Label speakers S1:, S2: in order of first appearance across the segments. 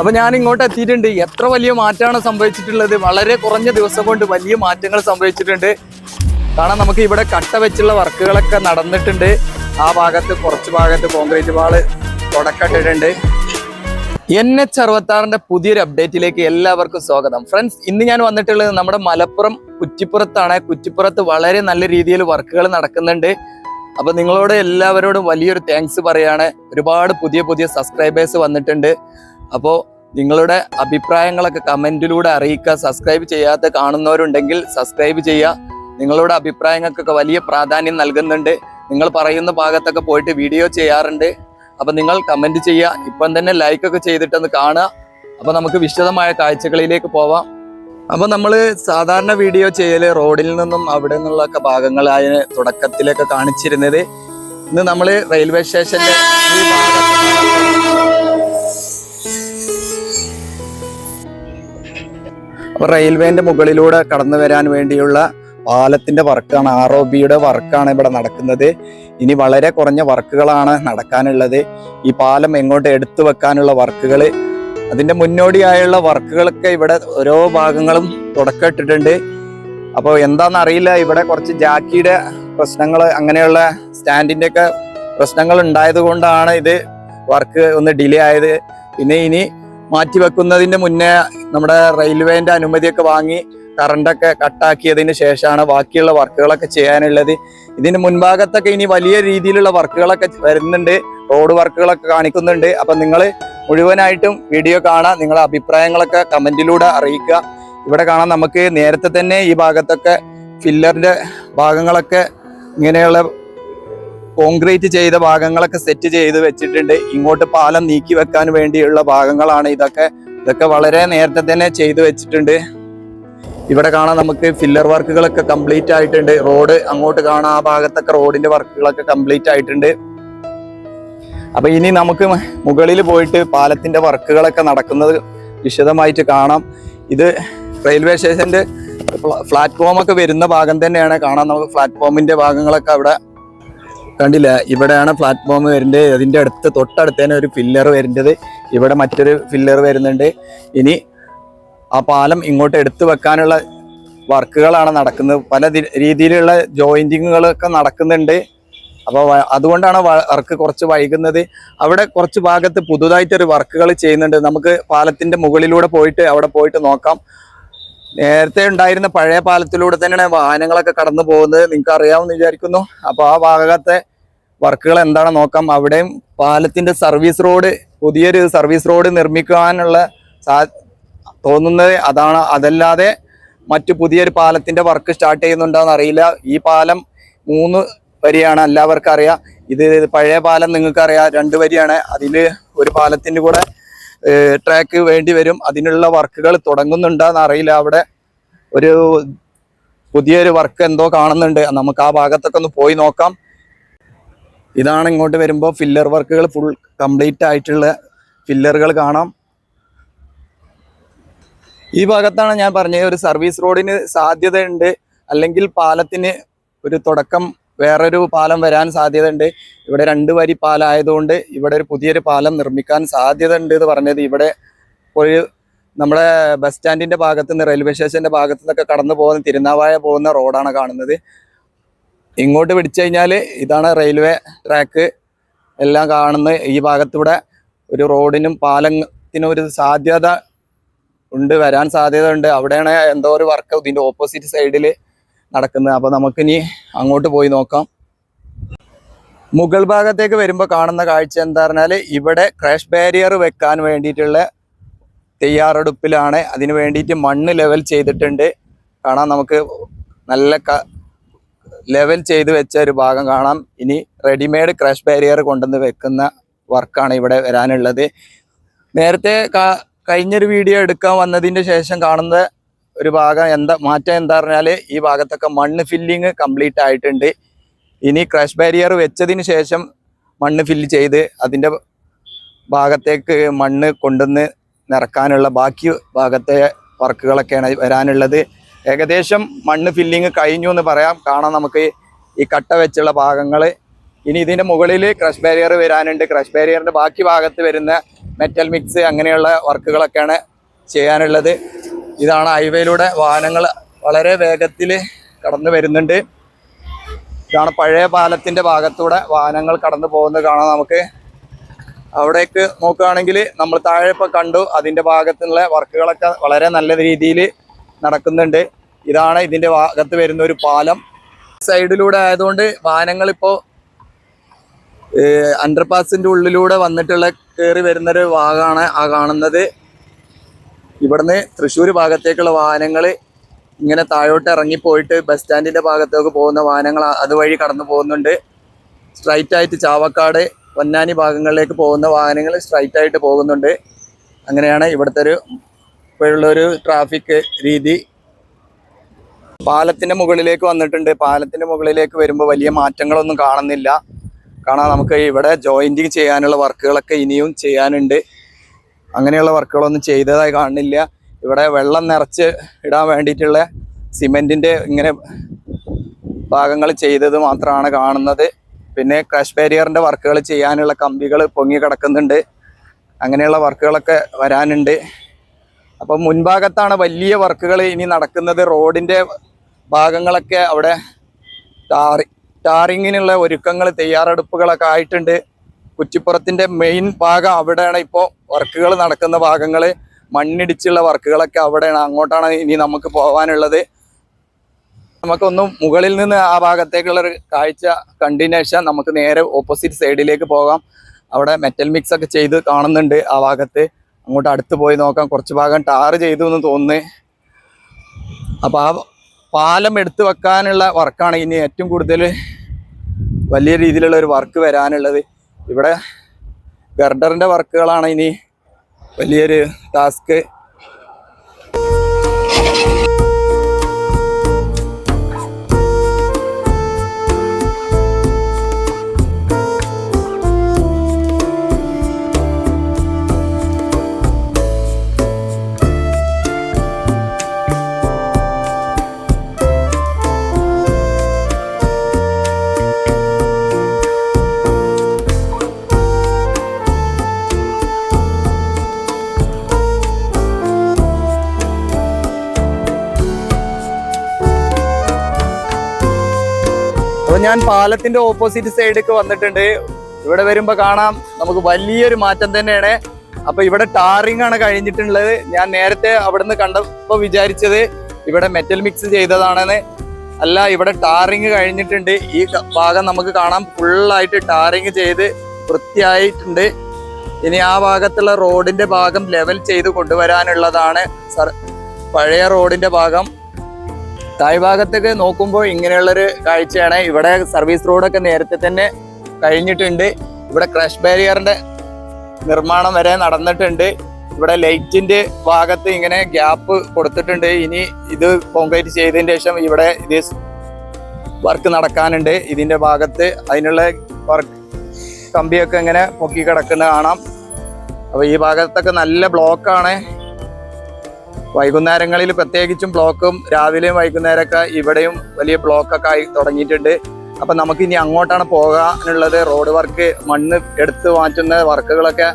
S1: അപ്പൊ ഞാൻ ഇങ്ങോട്ട് എത്തിയിട്ടുണ്ട്. എത്ര വലിയ മാറ്റമാണ് സംഭവിച്ചിട്ടുള്ളത്? വളരെ കുറഞ്ഞ ദിവസം കൊണ്ട് വലിയ മാറ്റങ്ങൾ സംഭവിച്ചിട്ടുണ്ട്. കാരണം നമുക്ക് ഇവിടെ കട്ട വെച്ചുള്ള വർക്കുകളൊക്കെ നടന്നിട്ടുണ്ട്. ആ ഭാഗത്ത് കുറച്ച് ഭാഗത്ത് കോൺക്രീറ്റ് വാൾ തുടക്കട്ടിട്ടുണ്ട് എൻ എച്ച് അറുപത്താറിന്റെ പുതിയൊരു അപ്ഡേറ്റിലേക്ക് എല്ലാവർക്കും സ്വാഗതം. ഫ്രണ്ട്സ് ഇന്ന് ഞാൻ വന്നിട്ടുള്ളത് നമ്മുടെ മലപ്പുറം കുറ്റിപ്പുറത്താണ്. കുറ്റിപ്പുറത്ത് വളരെ നല്ല രീതിയിൽ വർക്കുകൾ നടക്കുന്നുണ്ട്. അപ്പൊ നിങ്ങളോട് എല്ലാവരോടും വലിയൊരു താങ്ക്സ് പറയാണ്. ഒരുപാട് പുതിയ പുതിയ സബ്സ്ക്രൈബേഴ്സ് വന്നിട്ടുണ്ട്. അപ്പോൾ നിങ്ങളുടെ അഭിപ്രായങ്ങളൊക്കെ കമന്റിലൂടെ അറിയിക്കുക സബ്സ്ക്രൈബ് ചെയ്യാത്ത കാണുന്നവരുണ്ടെങ്കിൽ സബ്സ്ക്രൈബ് ചെയ്യുക. നിങ്ങളുടെ അഭിപ്രായങ്ങൾക്കൊക്കെ വലിയ പ്രാധാന്യം നൽകുന്നുണ്ട്. നിങ്ങൾ പറയുന്ന ഭാഗത്തൊക്കെ പോയിട്ട് വീഡിയോ ചെയ്യാറുണ്ട്. അപ്പം നിങ്ങൾ കമന്റ് ചെയ്യുക. ഇപ്പം തന്നെ ലൈക്കൊക്കെ ചെയ്തിട്ടൊന്ന് കാണുക. അപ്പം നമുക്ക് വിശദമായ കാഴ്ചകളിലേക്ക് പോവാം. അപ്പം നമ്മൾ സാധാരണ വീഡിയോ ചെയ്യൽ റോഡിൽ നിന്നും അവിടെ നിന്നുള്ളൊക്കെ ഭാഗങ്ങളായ തുടക്കത്തിലൊക്കെ കാണിച്ചിരുന്നത്. ഇന്ന് നമ്മൾ റെയിൽവേ സ്റ്റേഷന്റെ ഈ ഭാഗത്ത് അപ്പൊ റെയിൽവേന്റെ മുകളിലൂടെ കടന്നു വരാൻ വേണ്ടിയുള്ള പാലത്തിന്റെ വർക്കാണ് ആർ ഒ ബിയുടെ വർക്കാണ് ഇവിടെ നടക്കുന്നത്. ഇനി വളരെ കുറഞ്ഞ വർക്കുകളാണ് നടക്കാനുള്ളത്. ഈ പാലം എങ്ങോട്ട് എടുത്തു വെക്കാനുള്ള വർക്കുകൾ അതിന്റെ മുന്നോടിയായുള്ള വർക്കുകളൊക്കെ ഇവിടെ ഓരോ ഭാഗങ്ങളും തുടക്കമിട്ടിട്ടുണ്ട്. അപ്പോൾ എന്താണെന്ന് അറിയില്ല ഇവിടെ കുറച്ച് ജാക്കിയുടെ പ്രശ്നങ്ങൾ അങ്ങനെയുള്ള സ്റ്റാൻഡിന്റെയൊക്കെ പ്രശ്നങ്ങൾ ഉണ്ടായത് കൊണ്ടാണ് ഇത് വർക്ക് ഒന്ന് ഡിലേ ആയത്. പിന്നെ ഇനി മാറ്റി വെക്കുന്നതിന്റെ മുന്നേ നമ്മുടെ റെയിൽവേന്റെ അനുമതിയൊക്കെ വാങ്ങി കറണ്ടൊക്കെ കട്ടാക്കിയതിന് ശേഷമാണ് ബാക്കിയുള്ള വർക്കുകളൊക്കെ ചെയ്യാനുള്ളത്. ഇതിന് മുൻഭാഗത്തൊക്കെ ഇനി വലിയ രീതിയിലുള്ള വർക്കുകളൊക്കെ വരുന്നുണ്ട്. റോഡ് വർക്കുകളൊക്കെ കാണിക്കുന്നുണ്ട്. അപ്പം നിങ്ങൾ മുഴുവനായിട്ടും വീഡിയോ കാണാം. നിങ്ങളുടെ അഭിപ്രായങ്ങളൊക്കെ കമന്റിലൂടെ അറിയിക്കുക. ഇവിടെ കാണാം നമുക്ക് നേരത്തെ തന്നെ ഈ ഭാഗത്തൊക്കെ ഫില്ലറിന്റെ ഭാഗങ്ങളൊക്കെ ഇങ്ങനെയുള്ള കോൺക്രീറ്റ് ചെയ്ത ഭാഗങ്ങളൊക്കെ സെറ്റ് ചെയ്ത് വെച്ചിട്ടുണ്ട്. ഇങ്ങോട്ട് പാലം നീക്കി വെക്കാൻ വേണ്ടിയുള്ള ഭാഗങ്ങളാണ് ഇതൊക്കെ. ഇതൊക്കെ വളരെ നേരത്തെ തന്നെ ചെയ്തു വെച്ചിട്ടുണ്ട്. ഇവിടെ കാണാം നമുക്ക് ഫില്ലർ വർക്കുകളൊക്കെ കംപ്ലീറ്റ് ആയിട്ടുണ്ട്. റോഡ് അങ്ങോട്ട് കാണാം ആ ഭാഗത്തൊക്കെ റോഡിന്റെ വർക്കുകളൊക്കെ കംപ്ലീറ്റ് ആയിട്ടുണ്ട്. അപ്പൊ ഇനി നമുക്ക് മുകളിൽ പോയിട്ട് പാലത്തിന്റെ വർക്കുകളൊക്കെ നടക്കുന്നത് വിശദമായിട്ട് കാണാം. ഇത് റെയിൽവേ സ്റ്റേഷന്റെ പ്ലാറ്റ്ഫോം ഒക്കെ വരുന്ന ഭാഗം തന്നെയാണ്. കാണാം നമുക്ക് പ്ലാറ്റ്ഫോമിന്റെ ഭാഗങ്ങളൊക്കെ അവിടെ കണ്ടില്ല. ഇവിടെയാണ് പ്ലാറ്റ്ഫോം വരുന്നത്. അതിന്റെ അടുത്ത് തൊട്ടടുത്ത് തന്നെ ഒരു ഫില്ലർ വരുന്നത്. ഇവിടെ മറ്റൊരു ഫില്ലർ വരുന്നുണ്ട്. ഇനി ആ പാലം ഇങ്ങോട്ട് എടുത്തു വെക്കാനുള്ള വർക്കുകളാണ് നടക്കുന്നത്. പല രീതിയിലുള്ള ജോയിന്റിങ്ങുകളൊക്കെ നടക്കുന്നുണ്ട്. അപ്പോൾ അതുകൊണ്ടാണ് വർക്ക് കുറച്ച് വൈകുന്നത്. അവിടെ കുറച്ച് ഭാഗത്ത് പുതുതായിട്ടൊരു വർക്കുകൾ ചെയ്യുന്നുണ്ട്. നമുക്ക് പാലത്തിന്റെ മുകളിലൂടെ പോയിട്ട് അവിടെ പോയിട്ട് നോക്കാം. നേരത്തെ ഉണ്ടായിരുന്ന പഴയ പാലത്തിലൂടെ തന്നെയാണ് വാഹനങ്ങളൊക്കെ കടന്നു പോകുന്നത്. നിങ്ങൾക്ക് അറിയാമെന്ന് വിചാരിക്കുന്നു. അപ്പോൾ ആ ഭാഗത്തെ വർക്കുകൾ എന്താണ് നോക്കാം. അവിടെയും പാലത്തിന്റെ സർവീസ് റോഡ് പുതിയൊരു സർവീസ് റോഡ് നിർമ്മിക്കാനുള്ള സാ തോന്നുന്നത് അതാണ്. അതല്ലാതെ മറ്റു പുതിയൊരു പാലത്തിന്റെ വർക്ക് സ്റ്റാർട്ട് ചെയ്യുന്നുണ്ടോന്ന് അറിയില്ല. ഈ പാലം മൂന്ന് വരിയാണ് എല്ലാവർക്കും അറിയാം. ഇത് പഴയ പാലം നിങ്ങൾക്കറിയാം. രണ്ട് വരിയാണ്. അതിൽ ഒരു പാലത്തിന്റെ കൂടെ ട്രാക്ക് വേണ്ടി വരും. അതിനുള്ള വർക്കുകൾ തുടങ്ങുന്നുണ്ടോന്ന് അറിയില്ല. അവിടെ ഒരു പുതിയൊരു വർക്ക് എന്തോ കാണുന്നുണ്ട്. നമുക്ക് ആ ഭാഗത്തൊക്കെ ഒന്ന് പോയി നോക്കാം. ഇതാണ് ഇങ്ങോട്ട് വരുമ്പോൾ ഫില്ലർ വർക്കുകൾ ഫുൾ കംപ്ലീറ്റ് ആയിട്ടുള്ള ഫില്ലറുകൾ കാണാം. ഈ ഭാഗത്താണ് ഞാൻ പറഞ്ഞത്. ഒരു സർവീസ് റോഡിന് സാധ്യതയുണ്ട്. അല്ലെങ്കിൽ പാലത്തിന് ഒരു തുടക്കം വേറൊരു പാലം വരാൻ സാധ്യതയുണ്ട്. ഇവിടെ രണ്ട് വരി പാലമായതുകൊണ്ട് ഇവിടെ ഒരു പുതിയൊരു പാലം നിർമ്മിക്കാൻ സാധ്യത ഉണ്ട് എന്ന് പറഞ്ഞത്. ഇവിടെ ഒരു നമ്മുടെ ബസ് സ്റ്റാൻഡിന്റെ ഭാഗത്ത് നിന്ന് റെയിൽവേ സ്റ്റേഷന്റെ ഭാഗത്തു നിന്നൊക്കെ കടന്നു പോകുന്ന തിരുനാവായ പോകുന്ന റോഡാണ് കാണുന്നത്. ഇങ്ങോട്ട് പിടിച്ചു കഴിഞ്ഞാൽ ഇതാണ് റെയിൽവേ ട്രാക്ക്. എല്ലാം കാണുന്ന ഈ ഭാഗത്തൂടെ ഒരു റോഡിനും പാലത്തിനും ഒരു സാധ്യത ഉണ്ട് വരാൻ സാധ്യത ഉണ്ട് അവിടെയാണ് എന്തോ ഒരു വർക്ക് ഇതിന്റെ ഓപ്പോസിറ്റ് സൈഡിൽ നടക്കുന്നത്. അപ്പൊ നമുക്കിനി അങ്ങോട്ട് പോയി നോക്കാം. മുഗൾ ഭാഗത്തേക്ക് വരുമ്പോൾ കാണുന്ന കാഴ്ച എന്താ പറഞ്ഞാൽ ഇവിടെ ക്രാഷ് ബാരിയർ വെക്കാൻ വേണ്ടിയിട്ടുള്ള തയ്യാറെടുപ്പിലാണ്. അതിന് വേണ്ടിയിട്ട് മണ്ണ് ലെവൽ ചെയ്തിട്ടുണ്ട്. കാണാം നമുക്ക് നല്ല ലെവൽ ചെയ്ത് വെച്ച ഒരു ഭാഗം കാണാം. ഇനി റെഡിമെയ്ഡ് ക്രാഷ് ബാരിയർ കൊണ്ടുവന്ന് വെക്കുന്ന വർക്കാണ് ഇവിടെ വരാനുള്ളത്. നേരത്തെ കഴിഞ്ഞൊരു വീഡിയോ എടുക്കാൻ വന്നതിന്റെ ശേഷം കാണുന്ന ഒരു ഭാഗം എന്താ മാറ്റം എന്താ പറഞ്ഞാൽ ഈ ഭാഗത്തൊക്കെ മണ്ണ് ഫില്ലിങ് കംപ്ലീറ്റ് ആയിട്ടുണ്ട്. ഇനി ക്രാഷ് ബാരിയർ വെച്ചതിന് ശേഷം മണ്ണ് ഫില്ല് ചെയ്ത് അതിന്റെ ഭാഗത്തേക്ക് മണ്ണ് കൊണ്ടുവന്ന് നിറക്കാനുള്ള ബാക്കി ഭാഗത്തെ വർക്കുകളൊക്കെയാണ് വരാനുള്ളത്. ഏകദേശം മണ്ണ് ഫില്ലിങ് കഴിഞ്ഞു എന്ന് പറയാം. കാണാം നമുക്ക് ഈ കട്ട വെച്ചുള്ള ഭാഗങ്ങൾ ഇനി ഇതിന്റെ മുകളിൽ ക്രഷ് ബാരിയർ വരാനുണ്ട്. ക്രഷ് ബാരിയറിന്റെ ബാക്കി ഭാഗത്ത് വരുന്ന മെറ്റൽ മിക്സ് അങ്ങനെയുള്ള വർക്കുകളൊക്കെയാണ് ചെയ്യാനുള്ളത്. ഇതാണ് ഹൈവേയിലൂടെ വാഹനങ്ങൾ വളരെ വേഗത്തിൽ കടന്നു വരുന്നുണ്ട്. ഇതാണ് പഴയ പാലത്തിന്റെ ഭാഗത്തൂടെ വാഹനങ്ങൾ കടന്നു പോകുന്നത് കാണാം നമുക്ക്. അവിടേക്ക് നോക്കുകയാണെങ്കിൽ നമ്മൾ താഴെ ഇപ്പോൾ കണ്ടു അതിന്റെ ഭാഗത്തുള്ള വർക്കുകളൊക്കെ വളരെ നല്ല രീതിയിൽ നടക്കുന്നുണ്ട്. ഇതാണ് ഇതിന്റെ ഭാഗത്ത് വരുന്ന ഒരു പാലം. സൈഡിലൂടെ ആയതുകൊണ്ട് വാഹനങ്ങൾ ഇപ്പോൾ അണ്ടർപാസിന്റെ ഉള്ളിലൂടെ വന്നിട്ടുള്ള കയറി വരുന്നൊരു ഭാഗമാണ് ആ കാണുന്നത്. ഇവിടുന്ന് തൃശ്ശൂർ ഭാഗത്തേക്കുള്ള വാഹനങ്ങൾ ഇങ്ങനെ താഴോട്ട് ഇറങ്ങിപ്പോയിട്ട് ബസ് സ്റ്റാൻഡിന്റെ ഭാഗത്തേക്ക് പോകുന്ന വാഹനങ്ങൾ അതുവഴി കടന്നു പോകുന്നുണ്ട്. സ്ട്രൈറ്റ് ആയിട്ട് ചാവക്കാട് പൊന്നാനി ഭാഗങ്ങളിലേക്ക് പോകുന്ന വാഹനങ്ങൾ സ്ട്രൈറ്റ് ആയിട്ട് പോകുന്നുണ്ട്. അങ്ങനെയാണ് ഇവിടുത്തെ ഒരു ഇപ്പോഴുള്ള ഒരു ട്രാഫിക് രീതി. പാലത്തിന്റെ മുകളിലേക്ക് വന്നിട്ടുണ്ട്. പാലത്തിന്റെ മുകളിലേക്ക് വരുമ്പോൾ വലിയ മാറ്റങ്ങളൊന്നും കാണുന്നില്ല. കാണാൻ നമുക്ക് ഇവിടെ ജോയിന്റിങ് ചെയ്യാനുള്ള വർക്കുകളൊക്കെ ഇനിയും ചെയ്യാനുണ്ട്. അങ്ങനെയുള്ള വർക്കുകളൊന്നും ചെയ്തതായി കാണുന്നില്ല. ഇവിടെ വെള്ളം നിറച്ച് ഇടാൻ വേണ്ടിയിട്ടുള്ള സിമെന്റിന്റെ ഇങ്ങനെ ഭാഗങ്ങൾ ചെയ്തത് മാത്രമാണ് കാണുന്നത്. പിന്നെ ക്രാഷ് ബാരിയറിന്റെ വർക്കുകൾ ചെയ്യാനുള്ള കമ്പികൾ പൊങ്ങി കിടക്കുന്നുണ്ട്. അങ്ങനെയുള്ള വർക്കുകളൊക്കെ വരാനുണ്ട്. അപ്പം മുൻഭാഗത്താണ് വലിയ വർക്കുകൾ ഇനി നടക്കുന്നത്. റോഡിന്റെ ഭാഗങ്ങളൊക്കെ അവിടെ ടാറി ടാറിങ്ങിനുള്ള ഒരുക്കങ്ങൾ തയ്യാറെടുപ്പുകളൊക്കെ ആയിട്ടുണ്ട്. കുറ്റിപ്പുറത്തിന്റെ മെയിൻ ഭാഗം അവിടെയാണ് ഇപ്പോൾ വർക്കുകൾ നടക്കുന്ന ഭാഗങ്ങൾ മണ്ണിടിച്ചുള്ള വർക്കുകളൊക്കെ അവിടെയാണ്. അങ്ങോട്ടാണ് ഇനി നമുക്ക് പോകാനുള്ളത് നമുക്കൊന്നും മുകളിൽ നിന്ന് ആ ഭാഗത്തേക്കുള്ള ഒരു കാഴ്ച കണ്ടിന്യൂഷൻ നമുക്ക് നേരെ ഓപ്പോസിറ്റ് സൈഡിലേക്ക് പോകാം. അവിടെ മെറ്റൽ മിക്സ് ഒക്കെ ചെയ്ത് കാണുന്നുണ്ട് ആ ഭാഗത്ത്. അങ്ങോട്ട് അടുത്ത് പോയി നോക്കാം. കുറച്ച് ഭാഗം ടാർ ചെയ്തു എന്ന് തോന്നുന്നു. അപ്പോൾ ആ പാലം എടുത്തു വെക്കാനുള്ള വർക്കാണ് ഇനി ഏറ്റവും കൂടുതൽ വലിയ രീതിയിലുള്ള ഒരു വർക്ക് വരാനുള്ളത്. ഇവിടെ ഗർഡറിന്റെ വർക്കുകളാണ് ഇനി വലിയൊരു ടാസ്ക് ഞാൻ പാലത്തിന്റെ ഓപ്പോസിറ്റ് സൈഡിലേക്ക് വന്നിട്ടുണ്ട്. ഇവിടെ വരുമ്പോ കാണാം. നമുക്ക് വലിയൊരു മാറ്റം തന്നെയാണ്. അപ്പൊ ഇവിടെ ടാറിംഗ് ആണ് കഴിഞ്ഞിട്ടുള്ളത്. ഞാൻ നേരത്തെ അവിടുന്ന് കണ്ടപ്പോ വിചാരിച്ചത് ഇവിടെ മെറ്റൽ മിക്സ് ചെയ്തതാണെന്ന്. അല്ല ഇവിടെ ടാറിങ് കഴിഞ്ഞിട്ടുണ്ട്. ഈ ഭാഗം നമുക്ക് കാണാം. ഫുള്ളായിട്ട് ടാറിങ് ചെയ്ത് വൃത്തിയായിട്ടുണ്ട്. ഇനി ആ ഭാഗത്തുള്ള റോഡിന്റെ ഭാഗം ലെവൽ ചെയ്ത് കൊണ്ടുവരാനുള്ളതാണ് പഴയ റോഡിന്റെ ഭാഗം. താഴ്ഭാഗത്തേക്ക് നോക്കുമ്പോൾ ഇങ്ങനെയുള്ളൊരു കാഴ്ചയാണ്. ഇവിടെ സർവീസ് റോഡൊക്കെ നേരത്തെ തന്നെ കഴിഞ്ഞിട്ടുണ്ട്. ഇവിടെ ക്രഷ് ബാരിയറിന്റെ നിർമ്മാണം വരെ നടന്നിട്ടുണ്ട്. ഇവിടെ ലൈറ്റിന്റെ ഭാഗത്ത് ഇങ്ങനെ ഗ്യാപ്പ് കൊടുത്തിട്ടുണ്ട്. ഇനി ഇത് കോൺക്രീറ്റ് ചെയ്തതിന് ശേഷം ഇവിടെ ഇത് വർക്ക് നടക്കാനുണ്ട്. ഇതിന്റെ ഭാഗത്ത് അതിനുള്ള വർക്ക് കമ്പിയൊക്കെ ഇങ്ങനെ പൊക്കി കിടക്കുന്നത് കാണാം. അപ്പോൾ ഈ ഭാഗത്തൊക്കെ നല്ല ബ്ലോക്കാണ്. വൈകുന്നേരങ്ങളിൽ പ്രത്യേകിച്ചും ബ്ലോക്കും രാവിലെയും വൈകുന്നേരമൊക്കെ ഇവിടെയും വലിയ ബ്ലോക്കൊക്കെ ആയി തുടങ്ങിയിട്ടുണ്ട്. അപ്പം നമുക്ക് ഇനി അങ്ങോട്ടാണ് പോകാനുള്ളത്. റോഡ് വർക്ക് മണ്ണ് എടുത്ത് മാറ്റുന്ന വർക്കുകളൊക്കെ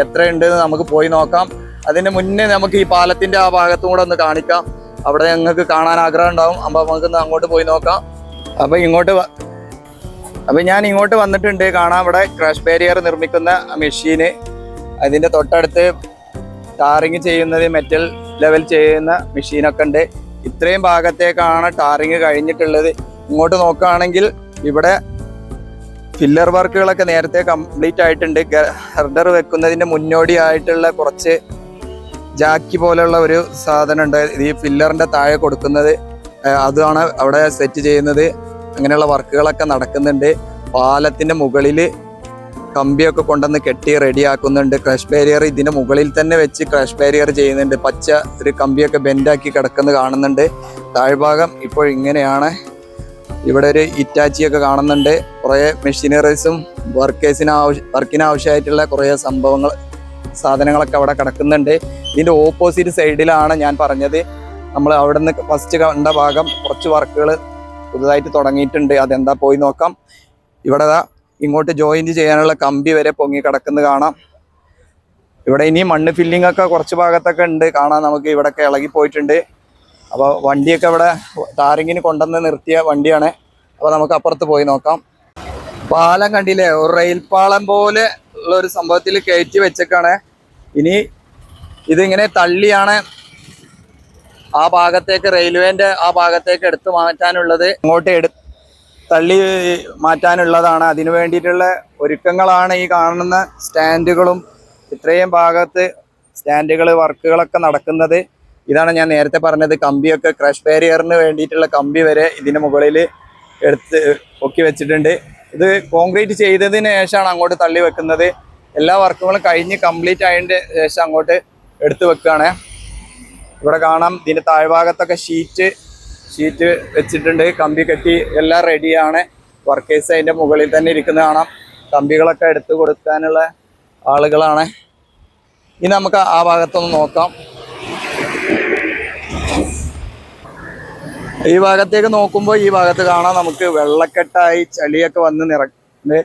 S1: എത്രയുണ്ട് എന്ന് നമുക്ക് പോയി നോക്കാം. അതിന് മുന്നേ നമുക്ക് ഈ പാലത്തിന്റെ ആ ഭാഗത്തും കൂടെ ഒന്ന് കാണിക്കാം. അവിടെ ഞങ്ങൾക്ക് കാണാൻ ആഗ്രഹം ഉണ്ടാവും. അപ്പം നമുക്കൊന്ന് അങ്ങോട്ട് പോയി നോക്കാം. അപ്പം ഇങ്ങോട്ട് അപ്പം ഞാൻ ഇങ്ങോട്ട് വന്നിട്ടുണ്ട്. കാണാം ഇവിടെ ക്രാഷ് ബാരിയർ നിർമ്മിക്കുന്ന മെഷീന്. അതിന്റെ തൊട്ടടുത്ത് ടാറിങ് ചെയ്യുന്നത് മെറ്റൽ ലെവൽ ചെയ്യുന്ന മെഷീനൊക്കെ ഉണ്ട്. ഇത്രയും ഭാഗത്തേക്കാണ് ടാറിങ് കഴിഞ്ഞിട്ടുള്ളത്. ഇങ്ങോട്ട് നോക്കുകയാണെങ്കിൽ ഇവിടെ ഫില്ലർ വർക്കുകളൊക്കെ നേരത്തെ കംപ്ലീറ്റ് ആയിട്ടുണ്ട്. ഹെർഡർ വെക്കുന്നതിന്റെ മുന്നോടിയായിട്ടുള്ള കുറച്ച് ജാക്കി പോലെയുള്ള ഒരു സാധനം ഉണ്ട് ഈ ഫില്ലറിന്റെ താഴെ കൊടുക്കുന്നത്. അതാണ് അവിടെ സെറ്റ് ചെയ്യുന്നത്. അങ്ങനെയുള്ള വർക്കുകളൊക്കെ നടക്കുന്നുണ്ട്. പാലത്തിന്റെ മുകളിൽ കമ്പിയൊക്കെ കൊണ്ടുവന്ന് കെട്ടി റെഡിയാക്കുന്നുണ്ട്. ക്രഷ് ബാരിയർ ഇതിന്റെ മുകളിൽ തന്നെ വെച്ച് ക്രഷ് ബാരിയർ ചെയ്യുന്നുണ്ട്. പച്ച ഒരു കമ്പിയൊക്കെ ബെൻഡാക്കി കിടക്കുന്നത് കാണുന്നുണ്ട്. താഴ്ഭാഗം ഇപ്പോൾ ഇങ്ങനെയാണ്. ഇവിടെ ഒരു ഇറ്റാച്ചിയൊക്കെ കാണുന്നുണ്ട്. കുറേ മെഷീനറീസും വർക്കേഴ്സിന് ആവശ്യ വർക്കിന് ആവശ്യമായിട്ടുള്ള കുറേ സംഭവങ്ങൾ സാധനങ്ങളൊക്കെ അവിടെ കിടക്കുന്നുണ്ട്. ഇതിന്റെ ഓപ്പോസിറ്റ് സൈഡിലാണ് ഞാൻ പറഞ്ഞത്. നമ്മൾ അവിടെ നിന്ന് ഫസ്റ്റ് കണ്ട ഭാഗം കുറച്ച് വർക്കുകൾ പുതുതായിട്ട് തുടങ്ങിയിട്ടുണ്ട്. അതെന്താ പോയി നോക്കാം. ഇവിടെ ഇങ്ങോട്ട് ജോയിന്റ് ചെയ്യാനുള്ള കമ്പി വരെ പൊങ്ങി കിടക്കുന്നത് കാണാം. ഇവിടെ ഇനി മണ്ണ് ഫില്ലിംഗ് ഒക്കെ കുറച്ച് ഭാഗത്തൊക്കെ ഉണ്ട്. കാണാൻ നമുക്ക് ഇവിടെയൊക്കെ ഇളകി പോയിട്ടുണ്ട്. അപ്പോൾ വണ്ടിയൊക്കെ ഇവിടെ ടാറിങ്ങിന് കൊണ്ടുവന്ന് നിർത്തിയ വണ്ടിയാണ്. അപ്പോൾ നമുക്ക് അപ്പുറത്ത് പോയി നോക്കാം. പാലം കണ്ടില്ലേ? ഒരു റെയിൽ പോലെ ഉള്ള ഒരു സംഭവത്തിൽ കയറ്റി വെച്ചേക്കാണ്. ഇനി ഇതിങ്ങനെ തള്ളിയാണ് ആ ഭാഗത്തേക്ക് റെയിൽവേന്റെ ആ ഭാഗത്തേക്ക് എടുത്തു മാറ്റാനുള്ളത്. ഇങ്ങോട്ട് എടു തള്ളി മാറ്റാനുള്ളതാണ്. അതിനു വേണ്ടിയിട്ടുള്ള ഒരുക്കങ്ങളാണ് ഈ കാണുന്ന സ്റ്റാൻഡുകളും ഇത്രയും ഭാഗത്ത് സ്റ്റാൻഡുകൾ വർക്കുകളൊക്കെ നടക്കുന്നത്. ഇതാണ് ഞാൻ നേരത്തെ പറഞ്ഞത് കമ്പിയൊക്കെ ക്രഷ് ബാരിയറിന് വേണ്ടിയിട്ടുള്ള കമ്പി വരെ ഇതിന് മുകളിൽ എടുത്ത് പൊക്കി വെച്ചിട്ടുണ്ട്. ഇത് കോൺക്രീറ്റ് ചെയ്തതിന് ശേഷമാണ് അങ്ങോട്ട് തള്ളി വെക്കുന്നത്. എല്ലാ വർക്കുകളും കഴിഞ്ഞ് കംപ്ലീറ്റ് ആയതിന്റെ ശേഷം അങ്ങോട്ട് എടുത്തു വെക്കുകയാണ്. ഇവിടെ കാണാം ഇതിന്റെ താഴ്ഭാഗത്തൊക്കെ ഷീറ്റ് ഷീറ്റ് വെച്ചിട്ടുണ്ട്. കമ്പി കെട്ടി എല്ലാം റെഡിയാണ്. വർക്കേഴ്സ് അതിന്റെ മുകളിൽ തന്നെ ഇരിക്കുന്ന കാണാം. കമ്പികളൊക്കെ എടുത്തു കൊടുക്കാനുള്ള ആളുകളാണ്. ഇനി നമുക്ക് ആ ഭാഗത്തൊന്ന് നോക്കാം. ഈ ഭാഗത്തേക്ക് നോക്കുമ്പോൾ ഈ ഭാഗത്ത് കാണാം നമുക്ക് വെള്ളക്കെട്ടായി ചളിയൊക്കെ വന്ന് നിറക്കുന്നത്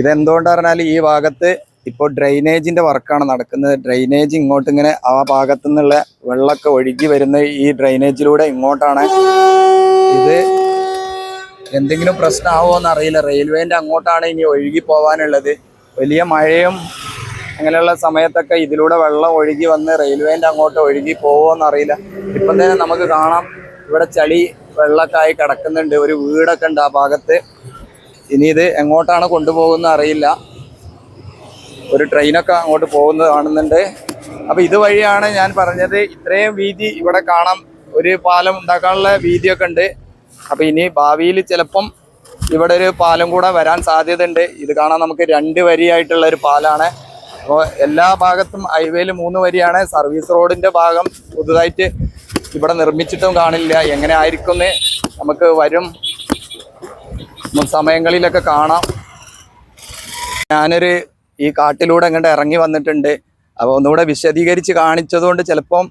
S1: ഇതെന്തുകൊണ്ട് പറഞ്ഞാൽ ഈ ഭാഗത്ത് ഇപ്പോൾ ഡ്രെയിനേജിന്റെ വർക്കാണ് നടക്കുന്നത്. ഡ്രെയിനേജ് ഇങ്ങോട്ട് ഇങ്ങനെ ആ ഭാഗത്തു നിന്നുള്ള വെള്ളമൊക്കെ ഒഴുകി വരുന്ന ഈ ഡ്രെയിനേജിലൂടെ ഇങ്ങോട്ടാണ്. ഇത് എന്തെങ്കിലും പ്രശ്നമാവോ എന്നറിയില്ല. റെയിൽവേന്റെ അങ്ങോട്ടാണ് ഇനി ഒഴുകി പോകാനുള്ളത് വലിയ മഴയും അങ്ങനെയുള്ള സമയത്തൊക്കെ ഇതിലൂടെ വെള്ളം ഒഴുകി വന്ന് റെയിൽവേന്റെ അങ്ങോട്ട് ഒഴുകി പോവോ എന്നറിയില്ല. ഇപ്പം തന്നെ നമുക്ക് കാണാം. ഇവിടെ ചളി വെള്ളക്കായി കിടക്കുന്നുണ്ട്. ഒരു വീടൊക്കെ ഉണ്ട് ആ ഭാഗത്ത്. ഇനി ഇത് എങ്ങോട്ടാണ് കൊണ്ടുപോകുന്ന അറിയില്ല. ഒരു ട്രെയിനൊക്കെ അങ്ങോട്ട് പോകുന്നത് കാണുന്നുണ്ട്. അപ്പം ഇതുവഴിയാണ് ഞാൻ പറഞ്ഞത് ഇത്രയും വീതി ഇവിടെ കാണാം. ഒരു പാലം ഉണ്ടാക്കാനുള്ള വീതിയൊക്കെ ഉണ്ട്. അപ്പോൾ ഇനി ഭാവിയിൽ ചിലപ്പം ഇവിടെ ഒരു പാലം കൂടെ വരാൻ സാധ്യതയുണ്ട്. ഇത് കാണാൻ നമുക്ക് രണ്ട് വരിയായിട്ടുള്ള ഒരു പാലാണ്. അപ്പോൾ എല്ലാ ഭാഗത്തും ഹൈവേയിൽ മൂന്ന് വരിയാണ്. സർവീസ് റോഡിന്റെ ഭാഗം പുതുതായിട്ട് ഇവിടെ നിർമ്മിച്ചിട്ടും കാണില്ല. എങ്ങനെ ആയിരിക്കും നമുക്ക് വരും. സമയങ്ങളിലൊക്കെ കാണാം. ഞാനൊരു ഈ കാട്ടിലൂടെ അങ്ങോട്ട് ഇറങ്ങി വന്നിട്ടുണ്ട്. അപ്പോൾ ഒന്നുകൂടെ വിശദീകരിച്ച് കാണിച്ചതുകൊണ്ട് ചിലപ്പം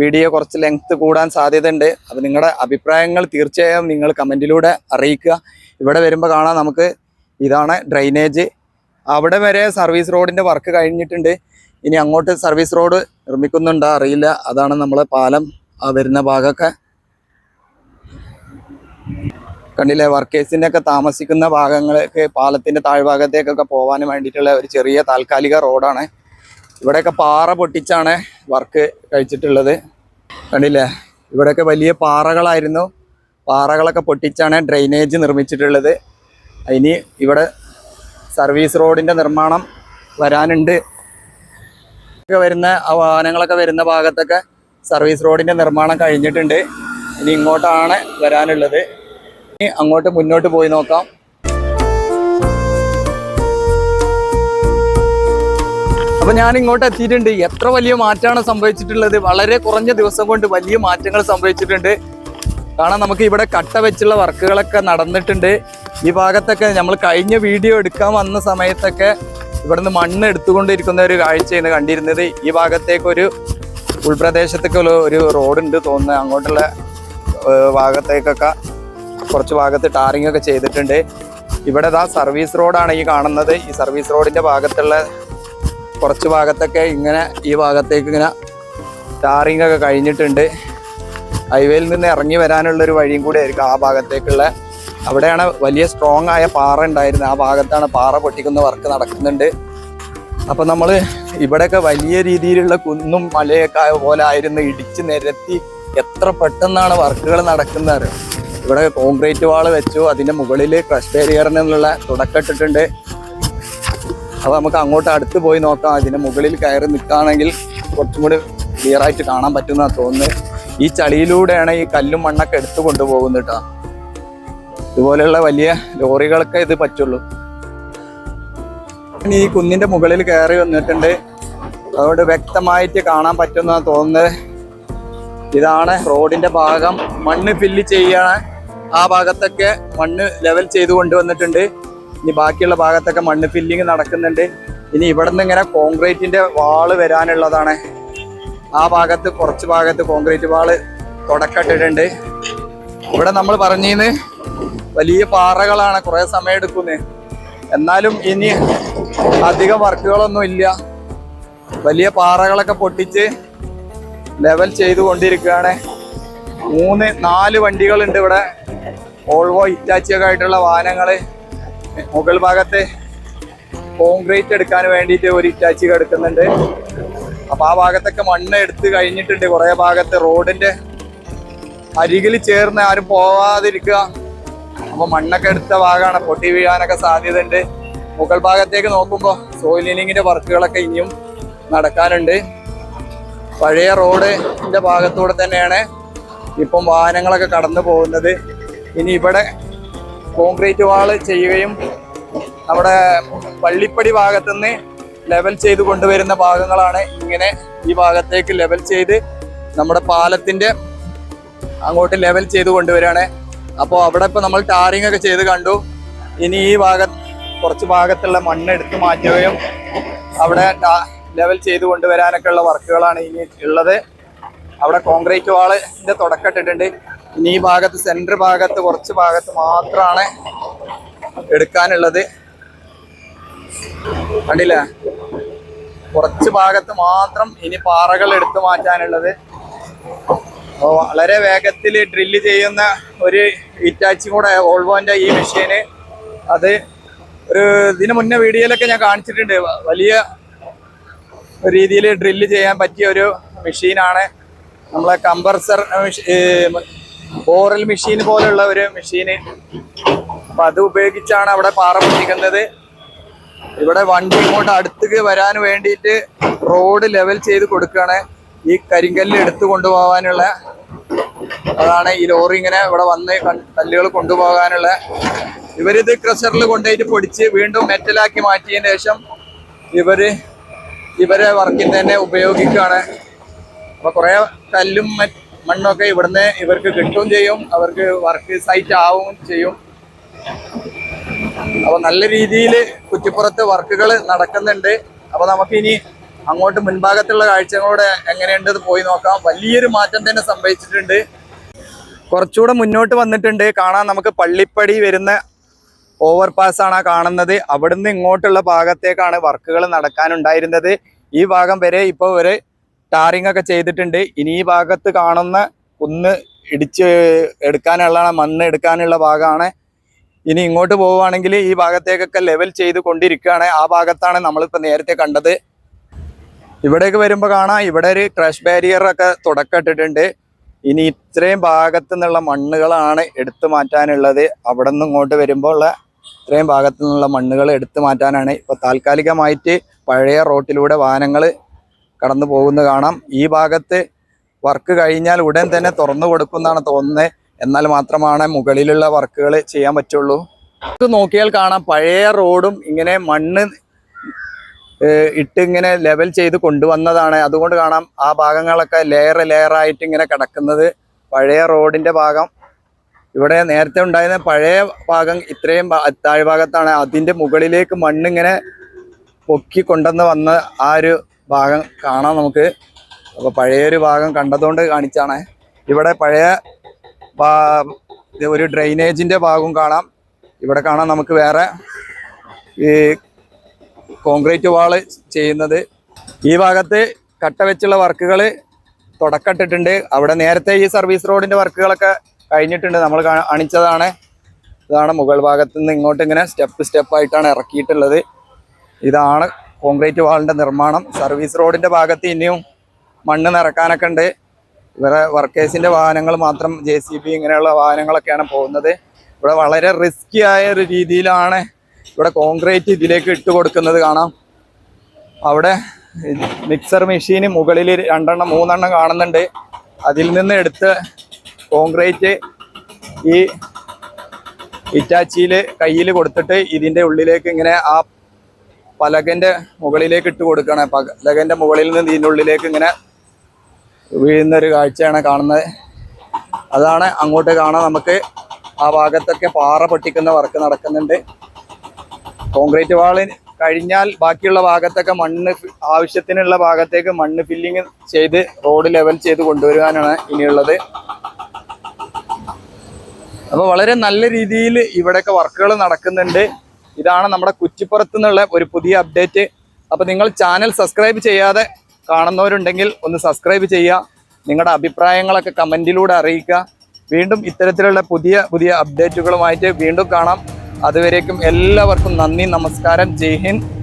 S1: വീഡിയോ കുറച്ച് ലെങ്ത് കൂടാൻ സാധ്യതയുണ്ട്. അപ്പോൾ നിങ്ങളുടെ അഭിപ്രായങ്ങൾ തീർച്ചയായും നിങ്ങൾ കമന്റിലൂടെ അറിയിക്കുക. ഇവിടെ വരുമ്പോൾ കാണാം നമുക്ക് ഇതാണ് ഡ്രൈനേജ് അവിടെ വരെ സർവീസ് റോഡിന്റെ വർക്ക് കഴിഞ്ഞിട്ടുണ്ട്. ഇനി അങ്ങോട്ട് സർവീസ് റോഡ് നിർമ്മിക്കുന്നുണ്ടോ അറിയില്ല. അതാണ് നമ്മളെ പാലം ആ വരുന്ന ഭാഗമൊക്കെ. കണ്ടില്ലേ? വർക്കേഴ്സിന്റെ ഒക്കെ താമസിക്കുന്ന ഭാഗങ്ങളൊക്കെ പാലത്തിന്റെ താഴ്ഭാഗത്തേക്കൊക്കെ പോകാൻ വേണ്ടിയിട്ടുള്ള ഒരു ചെറിയ താൽക്കാലിക റോഡാണ്. ഇവിടെയൊക്കെ പാറ പൊട്ടിച്ചാണ് വർക്ക് കഴിച്ചിട്ടുള്ളത്. കണ്ടില്ലേ? ഇവിടെയൊക്കെ വലിയ പാറകളായിരുന്നു. പാറകളൊക്കെ പൊട്ടിച്ചാണ് ഡ്രെയിനേജ് നിർമ്മിച്ചിട്ടുള്ളത്. ഇനി ഇവിടെ സർവീസ് റോഡിന്റെ നിർമ്മാണം വരാനുണ്ട്. ഒക്കെ വരുന്ന വാഹനങ്ങളൊക്കെ വരുന്ന ഭാഗത്തൊക്കെ സർവീസ് റോഡിന്റെ നിർമ്മാണം കഴിഞ്ഞിട്ടുണ്ട്. ഇനി ഇങ്ങോട്ടാണ് വരാനുള്ളത്. അങ്ങോട്ട് മുന്നോട്ട് പോയി നോക്കാം. അപ്പൊ ഞാൻ ഇങ്ങോട്ട് എത്തിയിട്ടുണ്ട്. എത്ര വലിയ മാറ്റമാണ് സംഭവിച്ചിട്ടുള്ളത്? വളരെ കുറഞ്ഞ ദിവസം കൊണ്ട് വലിയ മാറ്റങ്ങൾ സംഭവിച്ചിട്ടുണ്ട്. കാരണം നമുക്ക് ഇവിടെ കട്ട വെച്ചുള്ള വർക്കുകളൊക്കെ നടന്നിട്ടുണ്ട്. ഈ ഭാഗത്തൊക്കെ നമ്മൾ കഴിഞ്ഞ വീഡിയോ എടുക്കാൻ വന്ന സമയത്തൊക്കെ ഇവിടുന്ന് മണ്ണ് എടുത്തുകൊണ്ടിരിക്കുന്ന ഒരു കാഴ്ചയാണ് കണ്ടിരുന്നത്. ഈ ഭാഗത്തേക്കൊരു ഉൾപ്രദേശത്തേക്കുള്ള ഉൾപ്രദേശത്തൊക്കെ ഒരു- റോഡുണ്ട് തോന്നുന്നത് അങ്ങോട്ടുള്ള ഭാഗത്തേക്കൊക്കെ കുറച്ച് ഭാഗത്ത് ടാറിംഗ് ഒക്കെ ചെയ്തിട്ടുണ്ട്. ഇവിടെ ഇതാ സർവീസ് റോഡാണ് ഈ കാണുന്നത്. ഈ സർവീസ് റോഡിന്റെ ഭാഗത്തുള്ള കുറച്ച് ഭാഗത്തൊക്കെ ഇങ്ങനെ ഈ ഭാഗത്തേക്ക് ഇങ്ങനെ ടാറിംഗ് ഒക്കെ കഴിഞ്ഞിട്ടുണ്ട്. ഹൈവേയിൽ നിന്ന് ഇറങ്ങി വരാനുള്ള ഒരു വഴിയും കൂടി ആയിരിക്കും ആ ഭാഗത്തേക്കുള്ള. അവിടെയാണ് വലിയ സ്ട്രോങ് ആയ പാറ ഉണ്ടായിരുന്നത്. ആ ഭാഗത്താണ് പാറ പൊട്ടിക്കുന്ന വർക്ക് നടക്കുന്നുണ്ട്. അപ്പം നമ്മൾ ഇവിടെയൊക്കെ വലിയ രീതിയിലുള്ള കുന്നും മലയൊക്കെ പോലെ ആയിരുന്നു. ഇടിച്ച് നിരത്തി എത്ര പെട്ടെന്നാണ് വർക്കുകൾ നടക്കുന്നത്? ഇവിടെ കോൺക്രീറ്റ് വാൾ വെച്ചു അതിന്റെ മുകളിൽ ക്രഷ് ബാരിയറിനുള്ള തുടക്കിട്ടിട്ടുണ്ട് അപ്പോൾ നമുക്ക് അങ്ങോട്ട് അടുത്ത് പോയി നോക്കാം. അതിന്റെ മുകളിൽ കയറി നിൽക്കുകയാണെങ്കിൽ കുറച്ചും കൂടി ക്ലിയർ ആയിട്ട് കാണാൻ പറ്റുന്ന തോന്നുന്നത് ഈ ചളിയിലൂടെയാണ് ഈ കല്ലും മണ്ണൊക്കെ എടുത്തു കൊണ്ടുപോകുന്നത് കേട്ടോ. ഇതുപോലെയുള്ള വലിയ ലോറികൾക്ക് ഇത് പറ്റുള്ളൂ. ഈ കുന്നിന്റെ മുകളിൽ കയറി വന്നിട്ടുണ്ട്. അതുകൊണ്ട് വ്യക്തമായിട്ട് കാണാൻ പറ്റുന്ന തോന്നുന്നത് ഇതാണ് റോഡിന്റെ ഭാഗം. മണ്ണ് ഫില്ല് ചെയ്യാണ് ആ ഭാഗത്തൊക്കെ മണ്ണ് ലെവൽ ചെയ്ത് കൊണ്ടുവന്നിട്ടുണ്ട്. ഇനി ബാക്കിയുള്ള ഭാഗത്തൊക്കെ മണ്ണ് ഫില്ലിങ് നടക്കുന്നുണ്ട്. ഇനി ഇവിടെ നിന്ന് ഇങ്ങനെ കോൺക്രീറ്റിന്റെ വാൾ വരാനുള്ളതാണ്. ആ ഭാഗത്ത് കുറച്ച് ഭാഗത്ത് കോൺക്രീറ്റ് വാൾ തുടക്കട്ടിട്ടുണ്ട് ഇവിടെ നമ്മൾ പറഞ്ഞിന്ന് വലിയ പാറകളാണ് കുറെ സമയം എടുക്കുന്നത് എന്നാലും ഇനി അധികം വർക്കുകളൊന്നും ഇല്ല. വലിയ പാറകളൊക്കെ പൊട്ടിച്ച് ലെവൽ ചെയ്തു ചെയ്തുകൊണ്ടിരിക്കുകയാണ് മൂന്ന് നാല് വണ്ടികളുണ്ട് ഇവിടെ. ഓൾവോ ഇറ്റാച്ചി ഒക്കെ ആയിട്ടുള്ള വാഹനങ്ങൾ മുകൾ ഭാഗത്തെ കോൺക്രീറ്റ് എടുക്കാൻ വേണ്ടിയിട്ട് ഒരു ഇറ്റാച്ചി എടുക്കുന്നുണ്ട്. അപ്പോൾ ആ ഭാഗത്തൊക്കെ മണ്ണ് എടുത്ത് കഴിഞ്ഞിട്ടുണ്ട്. കുറേ ഭാഗത്ത് റോഡിന്റെ അരികിൽ ചേർന്ന് ആരും പോവാതിരിക്കുക. അപ്പോൾ മണ്ണൊക്കെ എടുത്ത ഭാഗമാണ്. പൊട്ടി വീഴാനൊക്കെ സാധ്യതയുണ്ട്. മുകൾ ഭാഗത്തേക്ക് നോക്കുമ്പോൾ സോയിലിനിങ്ങിന്റെ വർക്കുകളൊക്കെ ഇനിയും നടക്കാനുണ്ട്. പഴയ റോഡിന്റെ ഭാഗത്തൂടെ തന്നെയാണ് ഇപ്പം വാഹനങ്ങളൊക്കെ കടന്നു പോകുന്നത്. ഇനി ഇവിടെ കോൺക്രീറ്റ് വാൾ ചെയ്യുകയും നമ്മുടെ പള്ളിപ്പടി ഭാഗത്തുനിന്ന് ലെവൽ ചെയ്ത് കൊണ്ടുവരുന്ന ഭാഗങ്ങളാണ് ഇങ്ങനെ ഈ ഭാഗത്തേക്ക് ലെവൽ ചെയ്ത് നമ്മുടെ പാലത്തിന്റെ അങ്ങോട്ട് ലെവൽ ചെയ്ത് കൊണ്ടുവരികയാണ്. അപ്പോൾ അവിടെ ഇപ്പോൾ നമ്മൾ ടാറിംഗ് ഒക്കെ ചെയ്ത് കണ്ടു. ഇനി ഈ ഭാഗ കുറച്ച് ഭാഗത്തുള്ള മണ്ണ് എടുത്ത് മാറ്റുകയും അവിടെ ലെവൽ ചെയ്ത് കൊണ്ടുവരാനൊക്കെ ഉള്ള വർക്കുകളാണ് ഇനി ഉള്ളത്. അവിടെ കോൺക്രീറ്റ് വാളിന്റെ തുടക്കം ഇട്ടിട്ടുണ്ട്. ഇനി ഈ ഭാഗത്ത് സെന്റർ ഭാഗത്ത് കുറച്ച് ഭാഗത്ത് മാത്രമാണ് എടുക്കാനുള്ളത്. കണ്ടില്ല? കുറച്ച് ഭാഗത്ത് മാത്രം ഇനി പാറകൾ എടുത്തു മാറ്റാനുള്ളത്. അപ്പോൾ വളരെ വേഗത്തിൽ ഡ്രില്ല് ചെയ്യുന്ന ഒരു ഇറ്റാച്ചി കൂടെ ഓൾവോന്റെ ഈ മെഷീന് അത് ഒരു ഇതിന് മുന്നേ വീഡിയോയിലൊക്കെ ഞാൻ കാണിച്ചിട്ടുണ്ട്. വലിയ രീതിയിൽ ഡ്രില്ല് ചെയ്യാൻ പറ്റിയ ഒരു മെഷീനാണ് നമ്മളെ കമ്പർസർ ഓറൽ മെഷീൻ പോലുള്ള ഒരു മെഷീന്. അപ്പൊ അത് ഉപയോഗിച്ചാണ് അവിടെ പാറ പൊട്ടിക്കുന്നത്. ഇവിടെ വണ്ടി ഇങ്ങോട്ട് അടുത്തേക്ക് വരാൻ വേണ്ടിയിട്ട് റോഡ് ലെവൽ ചെയ്ത് കൊടുക്കുകയാണ്. ഈ കരിങ്കല്ല് എടുത്തു കൊണ്ടുപോകാനുള്ള അതാണ് ഈ ലോറി ഇങ്ങനെ ഇവിടെ വന്ന് കല്ലുകൾ കൊണ്ടുപോകാനുള്ള. ഇവരിത് ക്രഷറിൽ കൊണ്ടുപോയിട്ട് പൊടിച്ച് വീണ്ടും മെറ്റലാക്കി മാറ്റിയതിന് ശേഷം ഇവർ ഇവരെ വർക്കിന് തന്നെ ഉപയോഗിക്കുകയാണ്. അപ്പൊ കുറെ കല്ലും മണ്ണൊക്കെ ഇവിടുന്ന് ഇവർക്ക് കിട്ടുകയും ചെയ്യും. അവർക്ക് വർക്ക് സൈറ്റ് ആവുകയും ചെയ്യും. അപ്പൊ നല്ല രീതിയിൽ കുറ്റിപ്പുറത്ത് വർക്കുകൾ നടക്കുന്നുണ്ട്. അപ്പൊ നമുക്ക് ഇനി അങ്ങോട്ട് മുൻഭാഗത്തുള്ള കാഴ്ചകളോടെ എങ്ങനെയുണ്ട് പോയി നോക്കാം. വലിയൊരു മാറ്റം തന്നെ സംഭവിച്ചിട്ടുണ്ട്. കുറച്ചുകൂടെ മുന്നോട്ട് വന്നിട്ടുണ്ട്. കാണാൻ നമുക്ക് പള്ളിപ്പടി വരുന്ന ഓവർ പാസ്സാണ് കാണുന്നത്. അവിടുന്ന് ഇങ്ങോട്ടുള്ള ഭാഗത്തേക്കാണ് വർക്കുകൾ നടക്കാനുണ്ടായിരുന്നത്. ഈ ഭാഗം വരെ ഇപ്പോൾ ഒരു ടാറിംഗ് ഒക്കെ ചെയ്തിട്ടുണ്ട്. ഇനി ഈ ഭാഗത്ത് കാണുന്ന കുന്ന് ഇടിച്ച് എടുക്കാനുള്ള മണ്ണ് എടുക്കാനുള്ള ഭാഗമാണ്. ഇനി ഇങ്ങോട്ട് പോവുകയാണെങ്കിൽ ഈ ഭാഗത്തേക്കൊക്കെ ലെവൽ ചെയ്ത് കൊണ്ടിരിക്കുകയാണ്. ആ ഭാഗത്താണ് നമ്മളിപ്പോൾ നേരത്തെ കണ്ടത്. ഇവിടേക്ക് വരുമ്പോൾ കാണാം ഇവിടെ ഒരു ക്രഷ് ബാരിയർ ഒക്കെ തുടക്കട്ടിട്ടുണ്ട് ഇനി ഇത്രയും ഭാഗത്തു നിന്നുള്ള മണ്ണുകളാണ് എടുത്തു മാറ്റാനുള്ളത്. അവിടെ നിന്ന് ഇങ്ങോട്ട് വരുമ്പോൾ ഉള്ള ഇത്രയും ഭാഗത്തു നിന്നുള്ള മണ്ണുകൾ എടുത്തു മാറ്റാനാണ്. ഇപ്പോൾ താൽക്കാലികമായിട്ട് പഴയ റോട്ടിലൂടെ വാഹനങ്ങൾ കടന്നു പോകുന്ന കാണാം. ഈ ഭാഗത്ത് വർക്ക് കഴിഞ്ഞാൽ ഉടൻ തന്നെ തുറന്നു കൊടുക്കുമെന്നാണ് തോന്നുന്നത്. എന്നാൽ മാത്രമാണ് മുകളിലുള്ള വർക്കുകൾ ചെയ്യാൻ പറ്റുള്ളൂ. ഇത് നോക്കിയാൽ കാണാം. പഴയ റോഡും ഇങ്ങനെ മണ്ണ് ഇട്ട് ഇങ്ങനെ ലെവൽ ചെയ്ത് കൊണ്ടുവന്നതാണ്. അതുകൊണ്ട് കാണാം ആ ഭാഗങ്ങളൊക്കെ ലെയർ ആയിട്ട് ഇങ്ങനെ കിടക്കുന്നത്. പഴയ റോഡിന്റെ ഭാഗം. ഇവിടെ നേരത്തെ ഉണ്ടായിരുന്ന പഴയ ഭാഗം ഇത്രയും താഴ്ഭാഗത്താണ്. അതിന്റെ മുകളിലേക്ക് മണ്ണിങ്ങനെ പൊക്കി കൊണ്ടുവന്ന് വന്ന ആ ഒരു ഭാഗം കാണാം നമുക്ക്. അപ്പൊ പഴയൊരു ഭാഗം കണ്ടതുകൊണ്ട് കാണിച്ചാണ്. ഇവിടെ പഴയ ഒരു ഡ്രെയിനേജിന്റെ ഭാഗവും കാണാം. ഇവിടെ കാണാം നമുക്ക് വേറെ ഈ കോൺക്രീറ്റ് വാൾ ചെയ്യുന്നത്. ഈ ഭാഗത്ത് കട്ട വെച്ചുള്ള വർക്കുകൾ തുടക്കട്ടിട്ടുണ്ട് അവിടെ നേരത്തെ ഈ സർവീസ് റോഡിന്റെ വർക്കുകളൊക്കെ കഴിഞ്ഞിട്ടുണ്ട്. നമ്മൾ കാണിച്ചതാണ് ഇതാണ് മുകൾ ഭാഗത്ത് നിന്ന് ഇങ്ങോട്ട് ഇങ്ങനെ സ്റ്റെപ്പ് സ്റ്റെപ്പായിട്ടാണ് ഇറക്കിയിട്ടുള്ളത്. ഇതാണ് കോൺക്രീറ്റ് വാളിന്റെ നിർമ്മാണം സർവീസ് റോഡിന്റെ ഭാഗത്ത് ഇനിയും മണ്ണ് നിറക്കാനൊക്കെ ഉണ്ട്. ഇവരെ വർക്കേഴ്സിന്റെ വാഹനങ്ങൾ മാത്രം ജെ സി ബി ഇങ്ങനെയുള്ള വാഹനങ്ങളൊക്കെയാണ് പോകുന്നത്. ഇവിടെ വളരെ റിസ്കി ആയ ഒരു രീതിയിലാണ് ഇവിടെ കോൺക്രീറ്റ് ഇതിലേക്ക് ഇട്ട് കൊടുക്കുന്നത് കാണാം. അവിടെ മിക്സർ മെഷീന് മുകളിൽ രണ്ടെണ്ണം മൂന്നെണ്ണം കാണുന്നുണ്ട്. അതിൽ നിന്ന് എടുത്ത് കോൺക്രീറ്റ് ഈ ഇറ്റാച്ചിയിൽ കയ്യിൽ കൊടുത്തിട്ട് ഇതിന്റെ ഉള്ളിലേക്ക് ഇങ്ങനെ ആ പലകന്റെ മുകളിലേക്ക് ഇട്ട് കൊടുക്കണേ പലകന്റെ മുകളിൽ നിന്ന് ഇതിന്റെ ഉള്ളിലേക്ക് ഇങ്ങനെ വീഴുന്ന ഒരു കാഴ്ചയാണ് കാണുന്നത്. അതാണ് അങ്ങോട്ട് കാണാൻ നമുക്ക് ആ ഭാഗത്തൊക്കെ പാറ പൊട്ടിക്കുന്ന വർക്ക് നടക്കുന്നുണ്ട്. കോൺക്രീറ്റ് വാൾ കഴിഞ്ഞാൽ ബാക്കിയുള്ള ഭാഗത്തൊക്കെ മണ്ണ് ആവശ്യത്തിനുള്ള ഭാഗത്തേക്ക് മണ്ണ് ഫില്ലിങ് ചെയ്ത് റോഡ് ലെവൽ ചെയ്ത് കൊണ്ടുവരുവാനാണ് ഇനിയുള്ളത്. അപ്പോൾ വളരെ നല്ല രീതിയിൽ ഇവിടെയൊക്കെ വർക്കുകൾ നടക്കുന്നുണ്ട്. ഇതാണ് നമ്മുടെ കുറ്റിപ്പുറത്ത് നിന്നുള്ള ഒരു പുതിയ അപ്ഡേറ്റ്. അപ്പോൾ നിങ്ങൾ ചാനൽ സബ്സ്ക്രൈബ് ചെയ്യാതെ കാണുന്നവരുണ്ടെങ്കിൽ ഒന്ന് സബ്സ്ക്രൈബ് ചെയ്യുക. നിങ്ങളുടെ അഭിപ്രായങ്ങളൊക്കെ കമന്റിലൂടെ അറിയിക്കുക. വീണ്ടും ഇത്തരത്തിലുള്ള പുതിയ പുതിയ അപ്ഡേറ്റുകളുമായിട്ട് വീണ്ടും കാണാം. അതുവരേക്കും എല്ലാവർക്കും നന്ദി നമസ്കാരം. ജയ് ഹിന്ദ്.